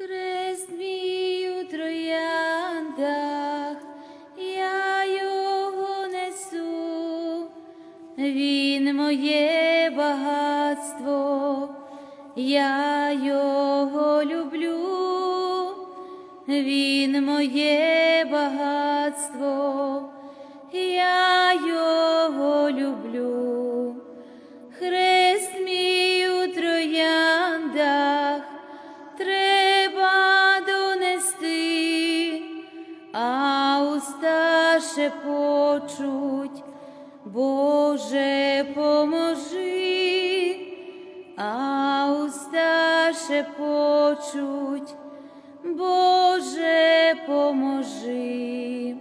Хрест у трояндах, я його несу, він моє багатство, я його люблю, він моє багатство, Боже, поможи.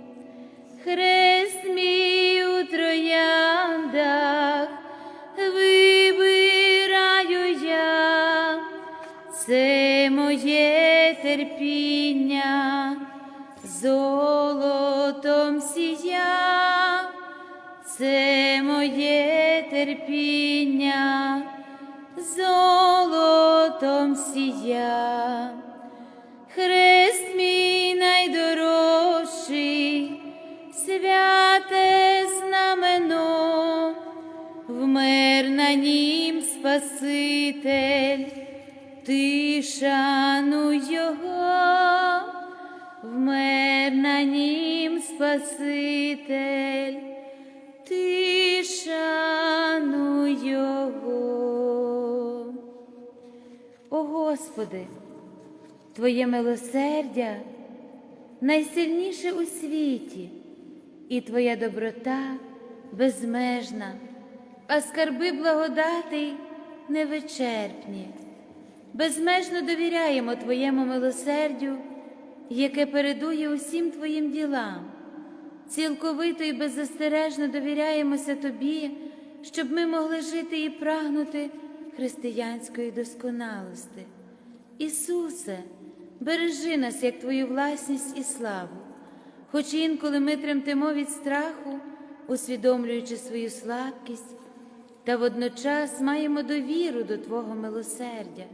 Хрест мій у трояндах вибираю я, це моє терпіння, золотом сія, це моє терпіння, золотом сія. Хрест мій найдорожчий, святе знамено, вмер на нім Спаситель, ти шануй його, вмер на нім Спаситель, ти шануй його. О Господи! Твоє милосердя найсильніше у світі, і Твоя доброта безмежна, а скарби благодатей невичерпні. Безмежно довіряємо Твоєму милосердю, яке передує усім Твоїм ділам. Цілковито і беззастережно довіряємося Тобі, щоб ми могли жити і прагнути християнської досконалості. Ісусе, бережи нас як Твою власність і славу, хоч інколи ми тремтимо від страху, усвідомлюючи свою слабкість, та водночас маємо довіру до Твого милосердя.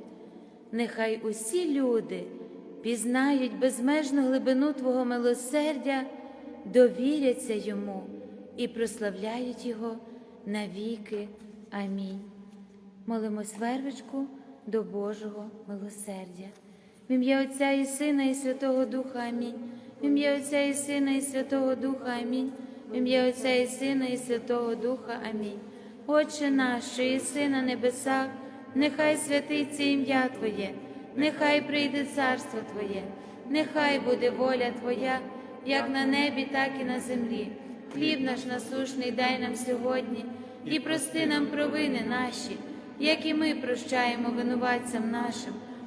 Нехай усі люди пізнають безмежну глибину Твого милосердя, довіряться йому і прославляють Його навіки. Амінь. Молимось вервичку до Божого милосердя. В ім'я Отця і Сина, і Святого Духа Амінь. В ім'я Отця і Сина, і Святого Духа Амінь. В ім'я Отця і Сина, і Святого Духа Амінь. Отче наш, що єси на небесах, нехай святиться ім'я Твоє, нехай прийде царство Твоє, нехай буде воля Твоя, як на небі, так і на землі. Хліб наш насушний дай нам сьогодні і прости нам провини наші, як і ми прощаємо винуватцям нашим,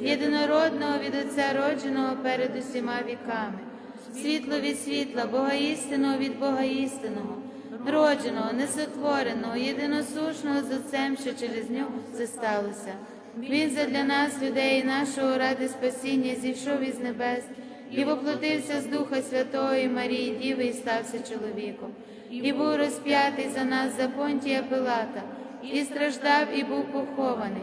єдинородного від Отця родженого перед усіма віками, світло від світла, Бога істинного від Бога істинного, родженого, несотвореного, єдиносушного з Отцем, що через нього все сталося. Він задля нас, людей нашого, ради спасіння, зійшов із небес і воплотився з Духа Святого і Марії Діви і стався чоловіком, і був розп'ятий за нас за понтія Пилата, і страждав, і був похований,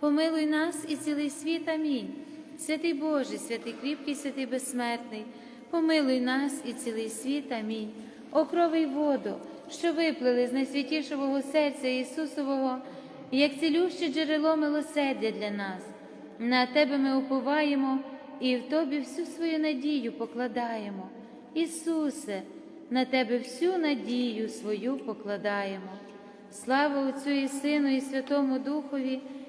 помилуй нас і цілий світ. Амінь. Святий Боже, святий кріпкий, святий безсмертний, помилуй нас і цілий світ. Амінь. О крови й воду, що виплили з найсвятішого серця Ісусового, як цілюще джерело милосердя для нас. На Тебе ми уповаємо і в Тобі всю свою надію покладаємо. Ісусе, на Тебе всю надію свою покладаємо. Слава Отцю і Сину, і Святому Духові,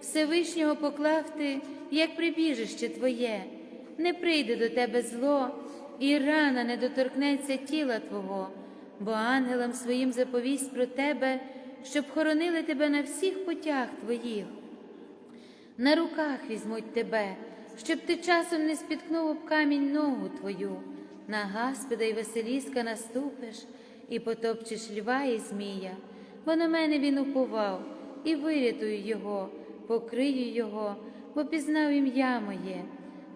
Всевишнього поклав ти, як прибіжище Твоє, не прийде до тебе зло, і рана не доторкнеться тіла Твого, бо ангелам своїм заповість про тебе, щоб хоронили тебе на всіх путях Твоїх. На руках візьмуть тебе, щоб ти часом не спіткнув об камінь ногу твою, на Гаспіда й Василіска наступиш і потопчеш льва і змія, бо на мене він уповав, і вирятую його, покрию його, бо пізнав ім'я моє,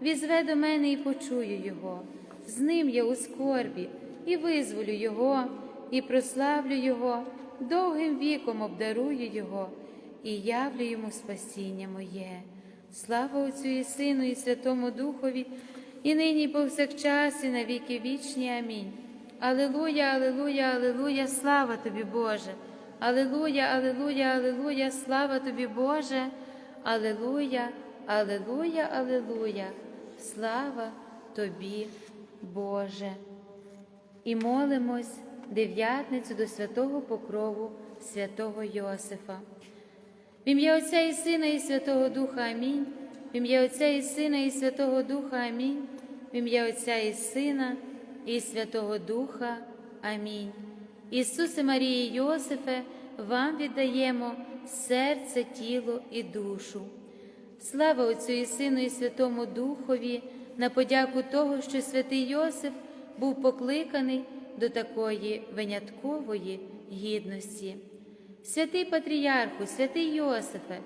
візве до мене і почую його, з ним я у скорбі, і визволю його, і прославлю його, довгим віком обдарую його і явлю йому спасіння моє. Слава Отцю і Сину, і Святому Духові, і нині, і повсякчас, і на віки вічні. Амінь. Алилуя, алилуя, алилуя, слава тобі, Боже. Алилуя, алилуя, алилуя, слава тобі, Боже. Алилуя, алилуя, алилуя, слава тобі, Боже. І молимось дев'ятницю до святого покрову святого Йосифа. В ім'я Отця і Сина, і Святого Духа Амінь. В ім'я Отця і Сина, і Святого Духа Амінь. В ім'я Отця і Сина, і Святого Духа. Амінь. Ісусе Марії Йосифе, вам віддаємо серце, тіло і душу. Слава Отцю і Сину, і Святому Духові, на подяку того, що святий Йосиф був покликаний до такої виняткової гідності. Святий Патріарху, святий Йосифе,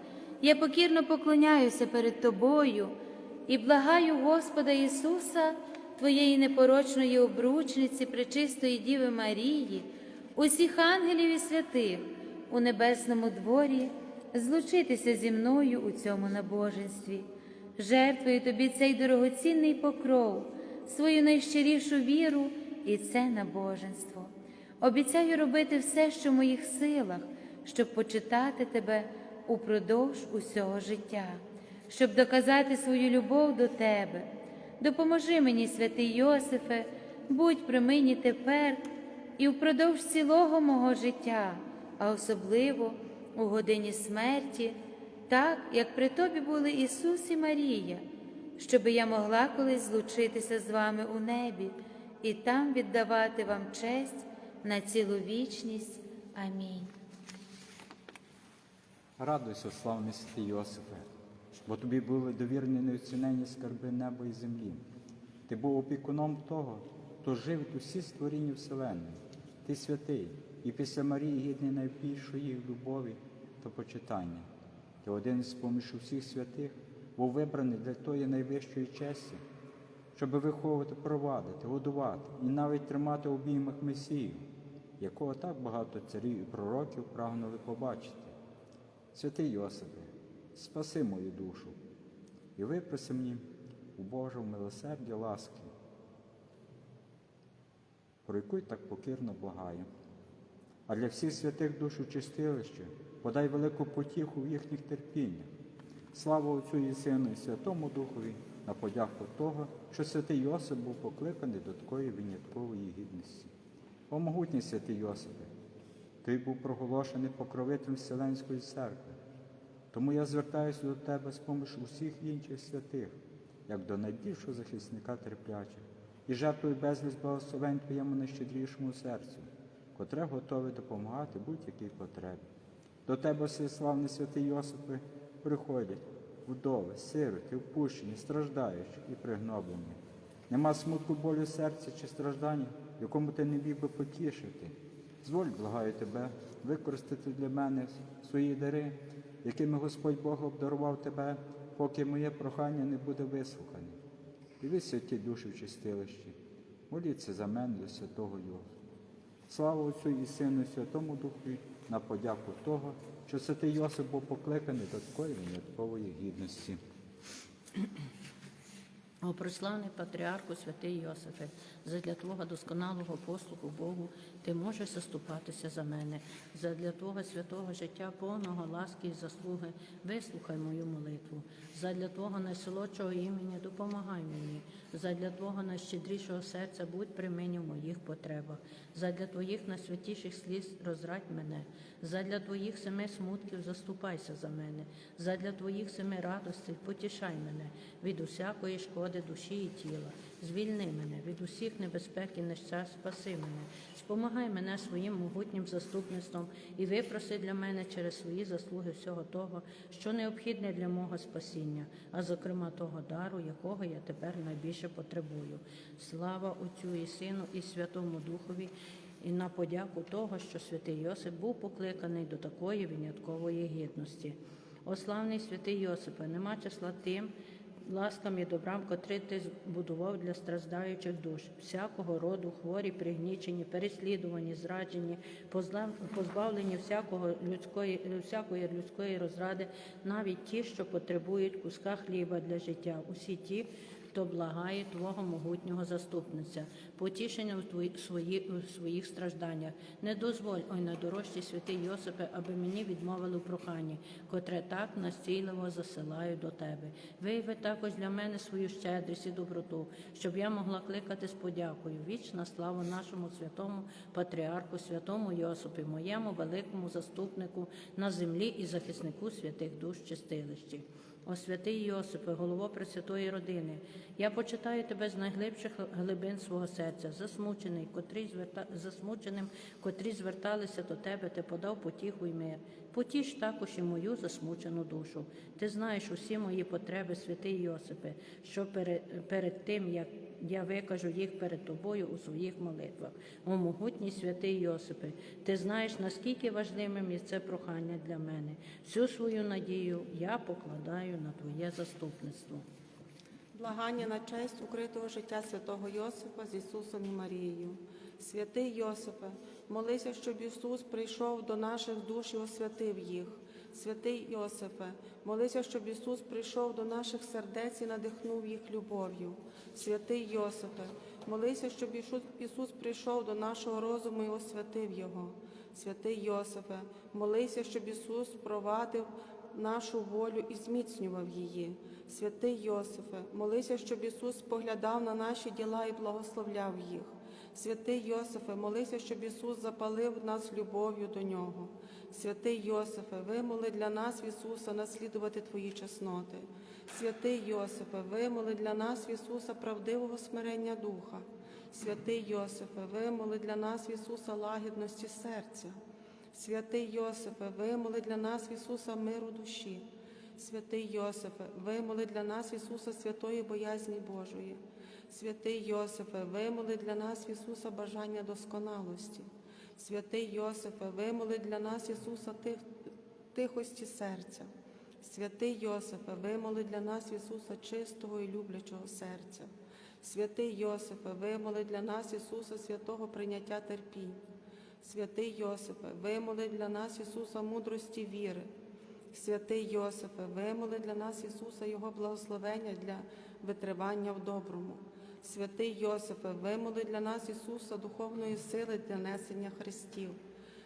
я покірно поклоняюся перед Тобою і благаю Господа Ісуса, Твоєї непорочної обручниці, пречистої Діви Марії, усіх ангелів і святих у небесному дворі, злучитися зі мною у цьому набоженстві, жертвую тобі цей дорогоцінний покров, свою найщирішу віру і це набоженство. Обіцяю робити все, що в моїх силах, щоб почитати тебе упродовж усього життя, щоб доказати свою любов до тебе. Допоможи мені, святий Йосифе, будь при мені тепер і впродовж цілого мого життя, а особливо у годині смерті, так як при тобі були Ісус і Марія, щоби я могла колись злучитися з вами у небі і там віддавати вам честь на цілу вічність. Амінь. Радуйся, славний святий Йосифе, бо тобі були довірені неоцінені скарби неба і землі. Ти був опікуном того, хто живить усі створіння Вселенної. Ти святий, і після Марії гідний найбільшої любові та почитання. Ти один з поміж усіх святих був вибраний для тої найвищої честі, щоб виховувати, провадити, годувати і навіть тримати обіймах Месію, якого так багато царів і пророків прагнули побачити. Святий Йосипе, спаси мою душу і випроси мені у Божому милосерді ласки, про яку так покірно благаю. А для всіх святих душ у чистилище подай велику потіху в їхніх терпіннях. Слава Отцю і Сину і Святому Духові на подяку того, що святий Йосип був покликаний до такої виняткової гідності. О могутній святий Йосипе, ти був проголошений покровителем Вселенської церкви. Тому я звертаюся до тебе з поміж усіх інших святих, як до найбільшого захисника терплячих, і жертвую безліч благословень твоєму найщедрішому серцю, котре готове допомагати будь-якій потребі. До тебе, всеславний святий Йосипе, приходять вдови, сироти, впущені, страждаючі і пригноблені. Нема смутку болю серця чи страждання, якому ти не міг би потішити. Зволь, благаю тебе, використати для мене свої дари, якими Господь Бог обдарував тебе, поки моє прохання не буде вислухане. Дивися ті душі в чистилищі, моліться за мене до святого Йосифа. Слава Отцю і Сину, і Святому Духу на подяку того, що святий Йосип був покликаний до такої виняткової гідності. Прославний патріарху святий Йосифе, задля Твого досконалого послуху Богу ти можеш заступатися за мене. Задля Твого святого життя, повного ласки і заслуги, вислухай мою молитву. Задля Твого найсолодшого імені допомагай мені. Задля Твого найщедрішого серця будь при мені в моїх потребах. Задля Твоїх найсвятіших сліз розрадь мене. Задля Твоїх семи смутків заступайся за мене. Задля Твоїх семи радостей потішай мене від усякої шкоди душі і тіла. Звільни мене від усіх небезпек і нещасть, спаси мене, спомагай мене своїм могутнім заступництвом і випроси для мене через свої заслуги всього того, що необхідне для мого спасіння, а зокрема того дару, якого я тепер найбільше потребую. Слава Отцю і Сину і Святому Духові. І на подяку того, що святий Йосип був покликаний до такої виняткової гідності. О славний святий Йосипе, нема числа тим, ласкам і добрам, котрий ти збудував для страждаючих душ, всякого роду, хворі, пригнічені, переслідувані, зраджені, позбавлені всякого людської, всякої людської розради, навіть ті, що потребують куска хліба для життя, усі ті, хто благає Твого могутнього заступниця, потішення в твої, свої, своїх стражданнях. Не дозволь, ой найдорожчий святий Йосипе, аби мені відмовили в проханні, котре так настійливо засилаю до Тебе. Вияви також для мене свою щедрість і доброту, щоб я могла кликати з подякою. Вічна слава нашому святому патріарху, святому Йосипі, моєму великому заступнику на землі і захиснику святих душ чистилищі. О святий Йосипе, голово Пресвятої родини, я почитаю тебе з найглибших глибин свого серця, засмучений, котрий зверта... засмученим, котрі зверталися до тебе, ти подав потіху й мир. Потіш також і мою засмучену душу. Ти знаєш усі мої потреби, святий Йосипе, що перед, перед тим, як я викажу їх перед тобою у своїх молитвах. О могутній святий Йосипе, ти знаєш, наскільки важливим є це прохання для мене. Всю свою надію я покладаю на Твоє заступництво. Благання на честь укритого життя святого Йосипа з Ісусом і Марією. Святий Йосипе, молися, щоб Ісус прийшов до наших душ і освятив їх. Святий Йосипе, молися, щоб Ісус прийшов до наших сердець і надихнув їх любов'ю. Святий Йосипе, молися, щоб Ісус, прийшов до нашого розуму і освятив Його. Святий Йосипе, молися, щоб Ісус провадив нашу волю і зміцнював її. Святий Йосифе, молися, щоб Ісус споглядав на наші діла і благословляв їх. Святий Йосифе, молися, щоб Ісус запалив нас любов'ю до Нього. Святий Йосифе, вимоли для нас, Ісуса, наслідувати Твої чесноти. Святий Йосифе, вимоли для нас, Ісуса, правдивого смирення духа. Святий Йосифе, вимоли для нас, Ісуса, лагідності серця. Святий Йосифе, вимоли для нас, Ісуса, миру душі. Святий Йосифе, вимоли для нас, Ісуса, святої боязні Божої. Святий Йосифе, вимоли для нас, Ісуса, бажання досконалості. Святий Йосифе, вимоли для нас, Ісуса, тих, тихості серця. Святий Йосифе, вимоли для нас, Ісуса, чистого і люблячого серця. Святий Йосифе, вимоли для нас, Ісуса, святого прийняття терпінь. Святий Йосифе, вимоли для нас, Ісуса, мудрості віри. Святий Йосифе, вимоли для нас, Ісуса, Його благословення для витривання в доброму. Святий Йосифе, вимоли для нас, Ісуса, духовної сили для несення хрестів.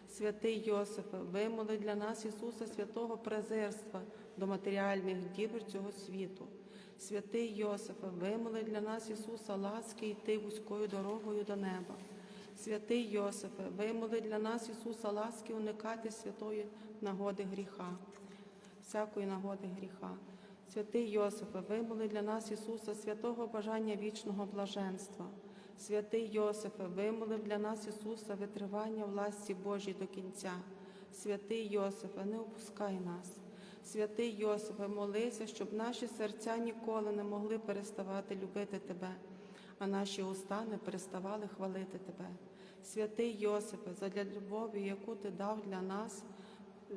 Святий Йосифе, вимоли для нас, Ісуса, святого презирства до матеріальних дібр цього світу. Святий Йосифе, вимоли для нас, Ісуса, ласки йти вузькою дорогою до неба. Святий Йосифе, вимоли для нас, Ісуса, ласки уникати святої нагоди гріха, всякої нагоди гріха. Святий Йосифе, вимоли для нас, Ісуса, святого бажання вічного блаженства. Святий Йосифе, вимоли для нас, Ісуса, витривання власті Божій до кінця. Святий Йосифе, не опускай нас. Святий Йосифе, молися, щоб наші серця ніколи не могли переставати любити Тебе, а наші уста не переставали хвалити Тебе. Святий Йосифе, задля любові, яку Ти дав для нас,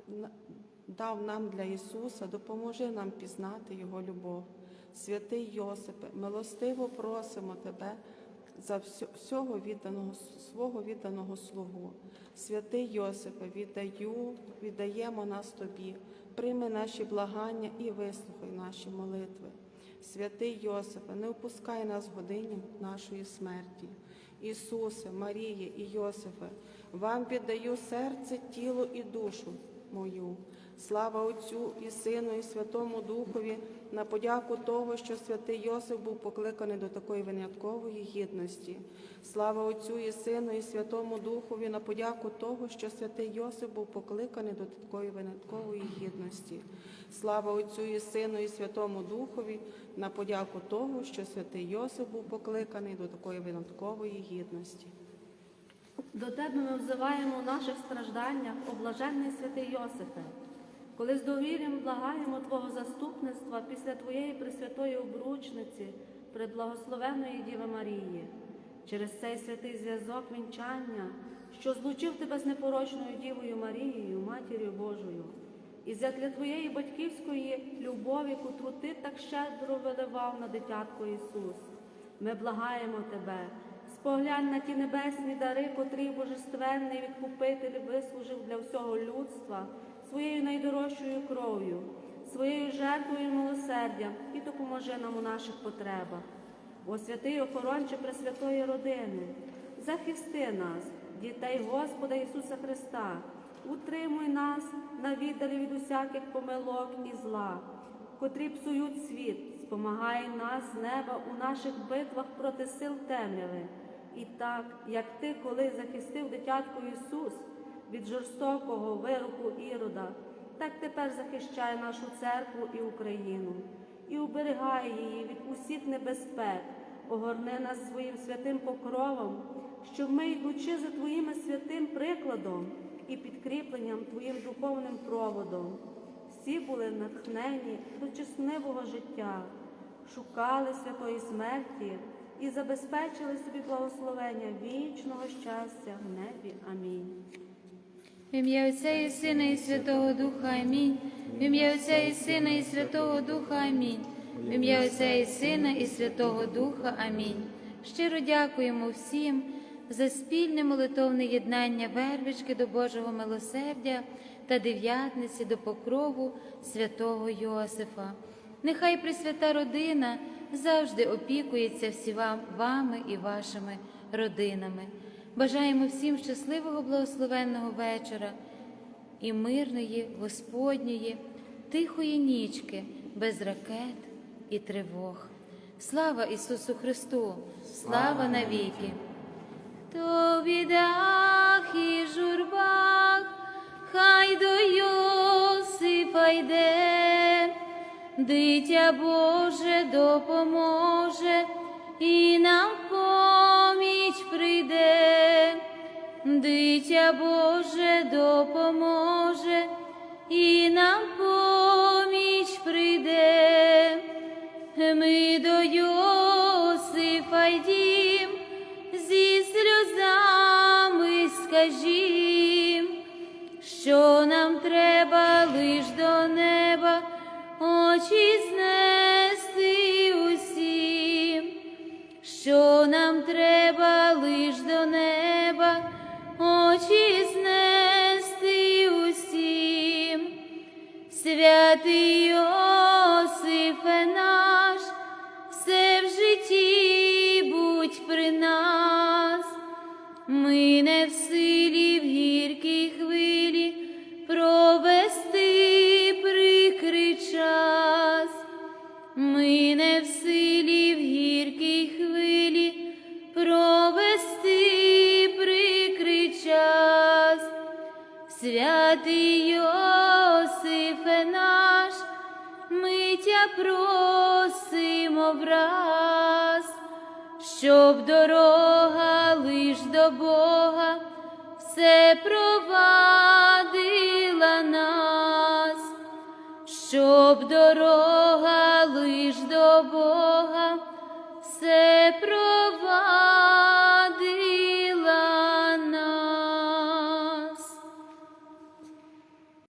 на- дав нам для Ісуса, допоможи нам пізнати Його любов. Святий Йосипе, милостиво просимо Тебе за всього відданого свого відданого слугу. Святий Йосипе, віддаю, віддаємо нас Тобі, прийми наші благання і вислухай наші молитви. Святий Йосипе, не опускай нас годині нашої смерті. Ісусе, Марії і Йосифе, вам віддаю серце, тіло і душу мою. Слава Отцю і Сину, і Святому Духові, на подяку того, що святий Йосиф був покликаний до такої виняткової гідності. Слава Отцю і Сину, і Святому Духові, на подяку того, що святий Йосиф був покликаний до такої виняткової гідності. Слава Отцю і Сину, і Святому Духові, на подяку того, що святий Йосиф був покликаний до такої виняткової гідності. До тебе ми взиваємо у наших стражданнях, о святий Йосифе, коли з довір'ям благаємо Твого заступництва після Твоєї пресвятої обручниці, преблагословеної Діви Марії, через цей святий зв'язок вінчання, що злучив тебе з непорочною Дівою Марією, Матір'ю Божою, і задля Твоєї батьківської любові, котру Ти так щедро виливав на дитятко Ісус. Ми благаємо Тебе, споглянь на ті небесні дари, котрі божественний відкупитель вислужив для всього людства своєю найдорожчою кров'ю, своєю жертвою і милосердям і допоможи нам у наших потребах. О святий охоронче Пресвятої родини, захисти нас, дітей Господа Ісуса Христа, утримуй нас на віддалі від усяких помилок і зла котрі псують світ, спомагай нас з неба у наших битвах проти сил темряви. І так, як ти коли захистив дитятко Ісус від жорстокого вироку Ірода, так тепер захищай нашу церкву і Україну, і уберігай її від усіх небезпек, огорни нас своїм святим покровом, щоб ми, йдучи за Твоїм святим прикладом і підкріпленням Твоїм духовним проводом, всі були натхнені до чеснивого життя, шукали святої смерті і забезпечили собі благословення вічного щастя в небі. Амінь. В ім'я Отця і Сина і Святого Духа Амінь. В ім'я Отця і Сина і Святого Духа Амінь. В ім'я Отця і Сина і Святого Духа Амінь. Щиро дякуємо всім за спільне молитовне єднання вервички до Божого милосердя та дев'ятниці до покрову святого Йосифа. Нехай Пресвята родина завжди опікується всіма вами і вашими родинами. Бажаємо всім щасливого благословенного вечора і мирної, Господньої, тихої нічки, без ракет і тривог. Слава Ісусу Христу! Слава навіки! То в бідах і журбах хай до Йосифа йде, дитя Боже допоможе і нам поміч дитя Боже допоможе і нам поміч прийде. Ми до Йосифа йдім, зі сльозами скажім, що нам треба лиш до неба, очі знести усім, що нам треба лиш до неба, Святий Йосифе наш, все в житті будь при нас, ми не в